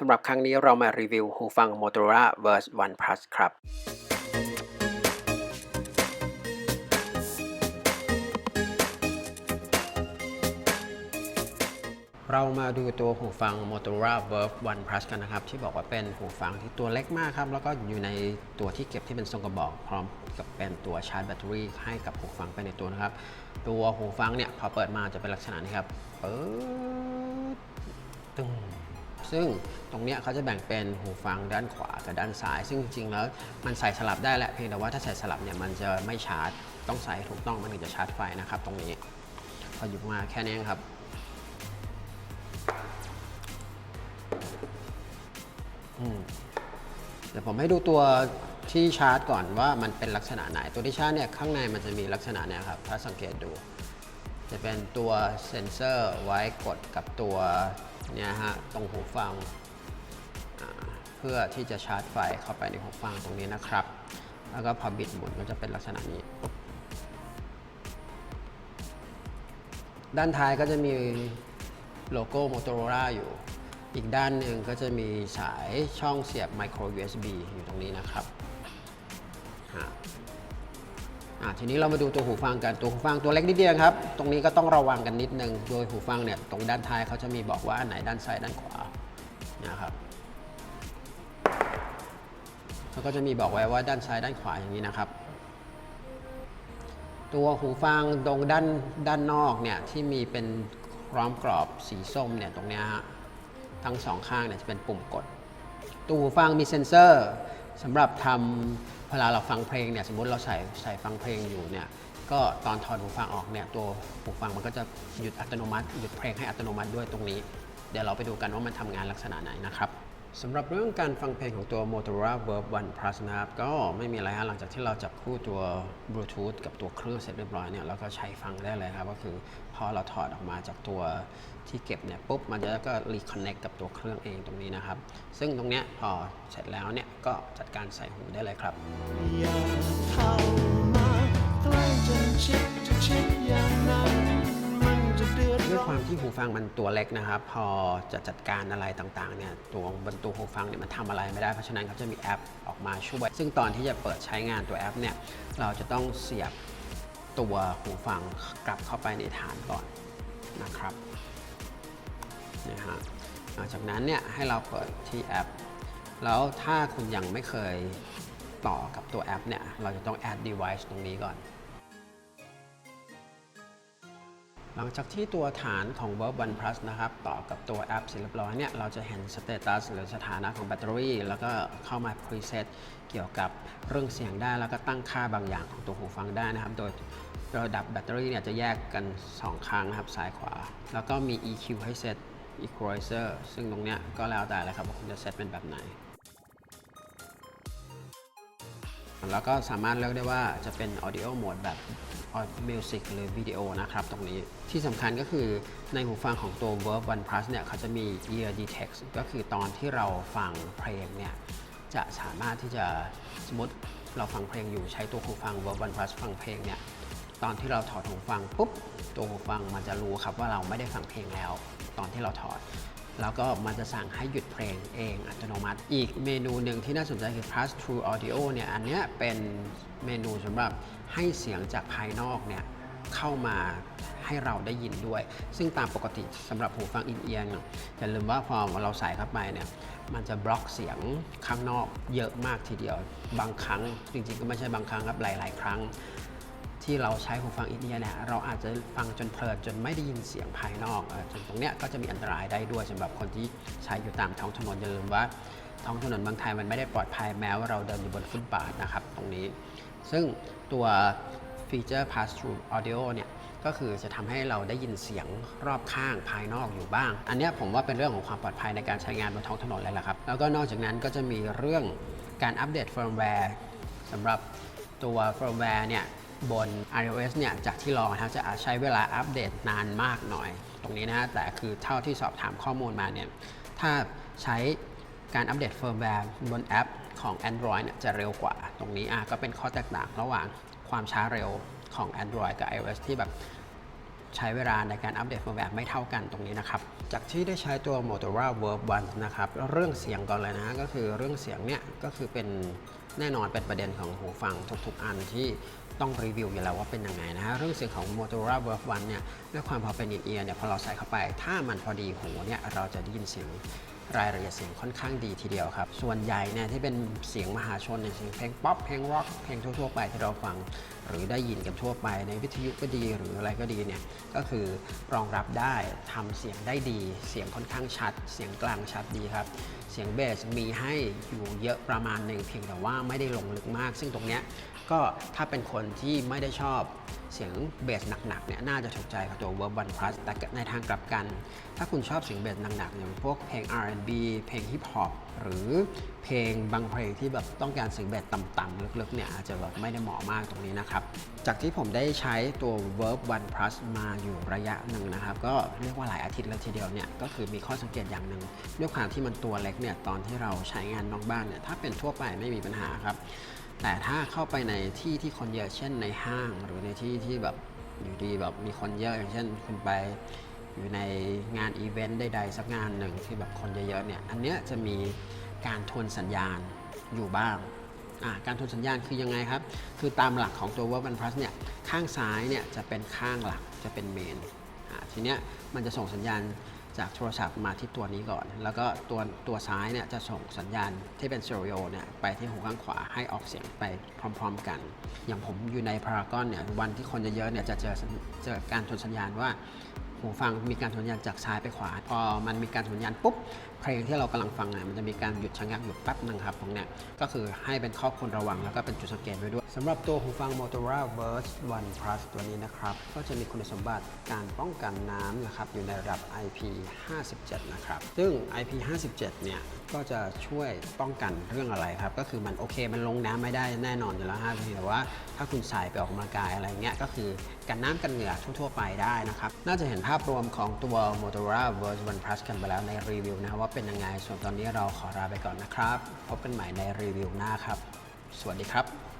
สำหรับครั้งนี้เรามารีวิวหูฟัง Motorola Verse One Plus ครับ เรามาดูตัวหูฟัง Motorola Verve One Plus กันนะครับ ที่บอกว่าเป็นหูฟังที่ตัวเล็กมากครับ แล้วก็อยู่ในตัวที่เก็บที่เป็นทรงกระบอก พร้อมกับเป็นตัวชาร์จแบตเตอรี่ให้กับหูฟังไปในตัวนะครับ ตัวหูฟังเนี่ยพอเปิดมาจะเป็นลักษณะนี้ครับเปิดตึง ซึ่งตรงเนี้ยเขาจะแบ่งเป็นหูฟังด้านขวากับด้านซ้าย ซึ่งจริงๆแล้วมันใส่สลับได้แหละเพียงแต่ว่าถ้าใส่สลับเนี่ยมันจะไม่ชาร์จ ต้องใส่ถูกต้องมันถึงจะชาร์จไฟนะครับ ตรงนี้พอหยิบมาแค่นี้ครับเดี๋ยวผมให้ดูตัวที่ชาร์จก่อนว่ามันเป็นลักษณะไหน ตัวที่ชาร์จเนี่ยข้างในมันจะมีลักษณะเนี่ยครับ ถ้าสังเกตดู จะเป็นตัวเซ็นเซอร์ไว้กดกับตัว เนี่ยฮะตรงหูฟัง เพื่อที่จะชาร์จไฟเข้าไปในหูฟังตรงนี้นะครับ แล้วก็พอบิดหมุนก็จะเป็นลักษณะนี้ ด้านท้ายก็จะมีโลโก้ Motorola อยู่ อีกด้านหนึ่งก็จะมีสายช่องเสียบ micro USB อยู่ตรงนี้นะครับ อ่าทีนี้เรามาดูตัวหูฟังกันตัวหูฟังตัวเล็กนิดเดียวครับ ตรงนี้ก็ต้องระวังกันนิดนึง โดยหูฟังเนี่ยตรงด้านท้ายเขาจะมีบอกว่าอันไหนด้านซ้ายด้านขวานะครับเขาก็จะมีบอกไว้ว่าด้านซ้ายด้านขวาอย่างนี้นะครับ ตัวหูฟังตรงด้านด้านนอกเนี่ยที่มีเป็นร้อมกรอบสีส้มเนี่ยตรงเนี้ยฮะทั้งสองข้างเนี่ยจะเป็นปุ่มกดตัวหูฟังมีเซ็นเซอร์ สำหรับทำเวลาเราฟังเพลงเนี่ยสมมติเราใส่ใส่ฟังเพลงอยู่เนี่ยก็ตอนถอดหูฟังออกเนี่ยตัวหูฟังมันก็จะหยุดอัตโนมัติหยุดเพลงให้อัตโนมัติด้วยตรงนี้ เดี๋ยวเราไปดูกันว่ามันทำงานลักษณะไหนนะครับ สำหรับเรื่องการฟังเพลงของตัว Motorola Verve One Plus นะครับ ก็ไม่มีอะไรฮะหลังจากที่เราจับคู่ตัว Bluetooth กับตัวเครื่องเสร็จเรียบร้อยเนี่ยเราก็ใช้ฟังได้เลยครับ ก็คือพอเราถอดออกมาจากตัวที่เก็บเนี่ยปุ๊บ มันจะก็ reconnect กับตัวเครื่องเองตรงนี้นะครับ ซึ่งตรงเนี้ยพอเสร็จแล้วเนี่ยก็จัดการใส่หูได้เลยครับ ที่หูฟังมันตัวเล็กนะครับ พอจะจัดการอะไรต่างๆเนี่ยตัวบนตัวหูฟังเนี่ยมันทำอะไรไม่ได้เพราะฉะนั้นเขาจะมีแอปออกมาช่วย ซึ่งตอนที่จะเปิดใช้งานตัวแอปเนี่ยเราจะต้องเสียบตัวหูฟังกลับเข้าไปในฐานก่อนนะครับนะฮะหลังจากนั้นเนี่ยให้เราเปิดที่แอป แล้วถ้าคุณยังไม่เคยต่อกับตัวแอปเนี่ยเราจะต้อง add device ตรงนี้ก่อน หลังจากที่ตัวฐานของ Verve One Plus นะครับ ต่อกับตัวแอปเสร็จเรียบร้อยเนี่ย เราจะเห็นสเตตัสหรือสถานะของแบตเตอรี่ แล้วก็เข้ามา preset เกี่ยวกับเรื่องเสียงได้ แล้วก็ตั้งค่าบางอย่างของตัวหูฟังได้นะครับ โดยระดับแบตเตอรี่เนี่ยจะแยกกัน 2 ครั้งนะครับ ซ้ายขวา แล้วก็มี EQ ให้เซต equalizer ซึ่งตรงเนี้ยก็แล้วแต่เลยครับว่าคุณจะเซตเป็นแบบไหน แล้วก็สามารถเลือกได้ว่าจะเป็น audio mode แบบ music หรือ video นะครับตรงนี้ที่สำคัญก็คือในหูฟังของตัว Verve One Plus เนี่ยเขาจะมี ear detect ก็คือตอนที่เราฟังเพลงเนี่ยจะสามารถที่จะสมมติเราฟังเพลงอยู่ใช้ตัวหูฟัง Verve One Plus ฟังเพลงเนี่ยตอนที่เราถอดหูฟังปุ๊บตัวหูฟังมันจะรู้ครับว่าเราไม่ได้ฟังเพลงแล้ว ตอนที่เราถอด แล้วก็มันจะสั่งให้หยุดเพลงเองอัตโนมัติ อีกเมนูหนึ่งที่น่าสนใจคือ Pass Through Audio เนี่ยอันนี้เป็นเมนูสำหรับให้เสียงจากภายนอกเนี่ยเข้ามาให้เราได้ยินด้วย ซึ่งตามปกติสำหรับหูฟังอินเอียร์เนี่ยอย่าลืมว่าพอเราใส่เข้าไปเนี่ยมันจะบล็อกเสียงข้างนอกเยอะมากทีเดียว บางครั้งจริงๆก็ไม่ใช่บางครั้งครับหลาย ๆ ครั้ง ที่เราใช้หูฟังอินเดียเนี่ยเราอาจจะฟังจนเพลินจนไม่ได้ยินเสียงภายนอกจนตรงเนี้ยก็จะมีอันตรายได้ด้วยสำหรับคนที่ใช้อยู่ตามท้องถนนอย่าลืมว่าท้องถนนบางไทยมันไม่ได้ปลอดภัยแม้ว่าเราเดินอยู่บนฟุตบาทนะครับตรงนี้ ซึ่งตัวฟีเจอร์ pass through audio เนี่ยก็คือจะทำให้เราได้ยินเสียงรอบข้างภายนอกอยู่บ้าง อันเนี้ยผมว่าเป็นเรื่องของความปลอดภัยในการใช้งานบนท้องถนนเลยแหละครับ แล้วก็นอกจากนั้นก็จะมีเรื่องการอัปเดตเฟิร์มแวร์สำหรับตัวเฟิร์มแวร์เนี่ย บน iOS เนี่ยจากที่ลองนะครับจะอาจใช้เวลาอัปเดตนานมากหน่อย ตรงนี้นะฮะแต่คือเท่าที่สอบถามข้อมูลมาเนี่ยถ้าใช้การอัปเดตเฟิร์มแวร์บนแอปของ Android เนี่ยจะเร็วกว่า ตรงนี้อะก็เป็นข้อแตกต่างระหว่างความช้าเร็วของ Android กับ iOS ที่แบบ ใช้เวลาในการอัปเดตเฟิร์มแวร์ไม่เท่ากันตรงนี้นะครับ จากที่ได้ใช้ตัว Motorola Verb One นะครับเรื่องเสียงก่อนเลยนะก็คือเรื่องเสียงเนี่ยก็คือเป็นแน่นอนเป็นประเด็นของหูฟังทุกๆ อันที่ต้องรีวิวอยู่แล้วว่าเป็นยังไงนะฮะเรื่องเสียงของ Motorola Verb One เนี่ยด้วยความพอเป็นอินเอียร์เนี่ยพอเราใส่เข้าไป ถ้ามันพอดีหูเนี่ยเราจะได้ยินเสียงรายละเอียดเสียงค่อนข้างดีทีเดียวครับ ส่วนใหญ่เนี่ยที่เป็นเสียงมหาชนในเสียงเพลงป๊อปเพลงร็อกเพลงทั่วๆไปที่เราฟัง หรือได้ยินกันทั่วไปในวิทยุก็ดีหรืออะไรก็ดีเนี่ยก็คือรองรับได้ทำเสียงได้ดี เสียงค่อนข้างชัด เสียงกลางชัดดีครับ เสียงเบสมีให้อยู่เยอะประมาณหนึ่งเพียงแต่ว่าไม่ได้ลงลึกมาก ซึ่งตรงเนี้ยก็ถ้าเป็นคนที่ไม่ได้ชอบ เสียงเบสหนักๆเนี่ยน่าจะถูกใจกับตัว Verb One Plus แต่ในทางกลับกัน ถ้าคุณชอบเสียงเบสหนักๆอย่างพวกเพลง R&B เพลงฮิปฮอปหรือเพลงบางเพลงที่แบบต้องการเสียงเบสต่ำๆลึกๆเนี่ยอาจจะแบบไม่ได้เหมาะมากตรงนี้นะครับ จากที่ผมได้ใช้ตัว Verb One Plus มาอยู่ระยะหนึ่งนะครับ ก็เรียกว่าหลายอาทิตย์แล้วทีเดียวเนี่ยก็คือมีข้อสังเกตอย่างหนึ่งด้วยความที่มันตัวเล็กเนี่ยตอนที่เราใช้งานนอกบ้านเนี่ยถ้าเป็นทั่วไปไม่มีปัญหาครับ แต่ถ้าเข้าไปในที่ที่คนเยอะเช่นในห้าง หรือในที่ที่แบบอยู่ดีแบบมีคนเยอะอย่างเช่นคุณไปอยู่ในงานอีเวนต์ใดๆสักงานหนึ่งที่แบบคนเยอะๆเนี่ยอันเนี้ยจะมีการทวนสัญญาณอยู่บ้างการทวนสัญญาณคือยังไงครับ คือตามหลักของตัว Work One Plus เนี่ยข้างซ้ายเนี่ยจะเป็นข้างหลักจะเป็นเมนทีเนี้ยมันจะส่งสัญญาณ จากโทรศัพท์มาที่ตัวนี้ก่อน แล้วก็ตัวตัวซ้ายเนี่ยจะส่งสัญญาณที่เป็นสเตอริโอเนี่ยไปที่หูข้างขวาให้ออกเสียงไปพร้อม ๆ กัน อย่างผมอยู่ในพารากอนเนี่ยวันที่คนเยอะๆเนี่ยจะเจอเจอการชนสัญญาณว่าหูฟังมีการทวนสัญญาณจากซ้ายไปขวา พอมันมีการทวนสัญญาณปุ๊บเพลงที่เรากำลังฟังเนี่ยมันจะมีการหยุดชะงักอยู่แป๊บหนึงครับตรงเนี้ยก็คือให้เป็นข้อควรระวังแล้วก็เป็นจุดสังเกตไว้ด้วยสำหรับตัวหูฟัง Motorola Verse One Plus ตัวนี้นะครับ ก็จะมีคุณสมบัติการป้องกันน้ำนะครับอยู่ในระดับ IP57 นะครับ ซึ่ง IP57 เนี่ยก็จะช่วยป้องกันเรื่องอะไรครับ ก็คือมันโอเคมันลงน้ำไม่ได้แน่นอนอยู่แล้วฮะแต่ว่าถ้าคุณใส่ไปออกกำลังกายอะไรเงี้ยก็คือกันน้ำกันเหงื่อทั่วๆไปได้นะครับ น่าจะเห็นภาพรวมของตัว Motorola Verse One Plus กันไปแล้วในรีวิวนะครับว่าเป็นยังไง ส่วนตอนนี้เราขอลาไปก่อนนะครับ พบกันใหม่ในรีวิวหน้าครับ สวัสดีครับ